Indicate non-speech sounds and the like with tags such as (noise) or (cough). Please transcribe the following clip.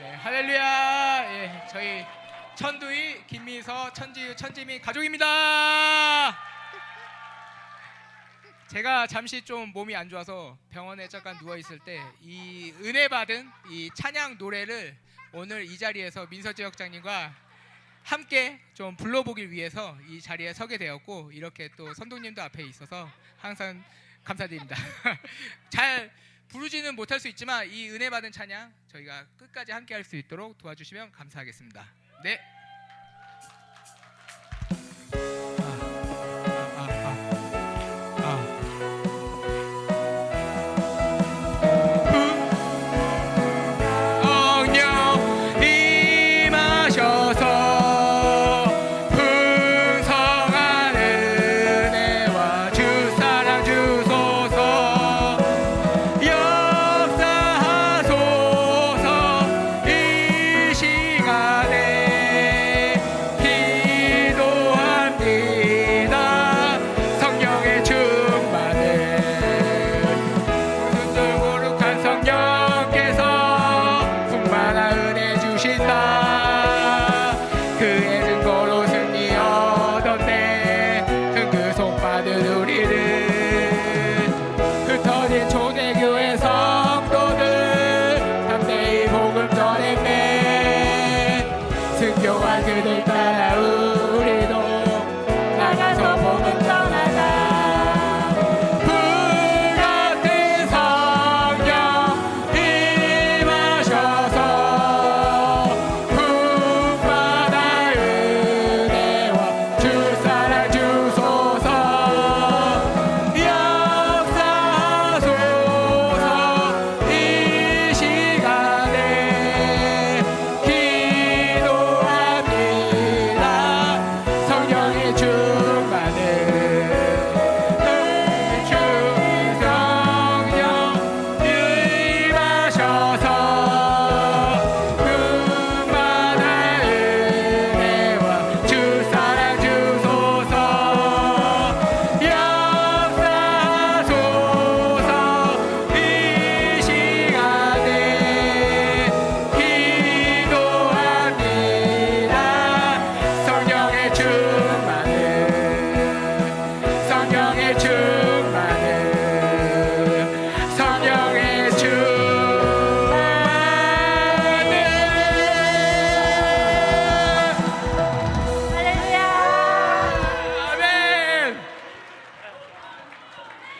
네, 할렐루야. 예, 저희 천두희, 김미서, 천지유, 천지민 가족입니다. 제가 잠시 좀 몸이 안 좋아서 병원에 잠깐 누워 있을 때 이 은혜 받은 이 찬양 노래를 오늘 이 자리에서 민서 지역장님과 함께 좀 불러보기 위해서 이 자리에 서게 되었고 이렇게 또 선동님도 앞에 있어서 항상 감사드립니다. (laughs) 잘 부르지는 못할 수 있지만 이 은혜 받은 찬양 저희가 끝까지 함께 할 수 있도록 도와주시면 감사하겠습니다. 네. 교와 그들 따라오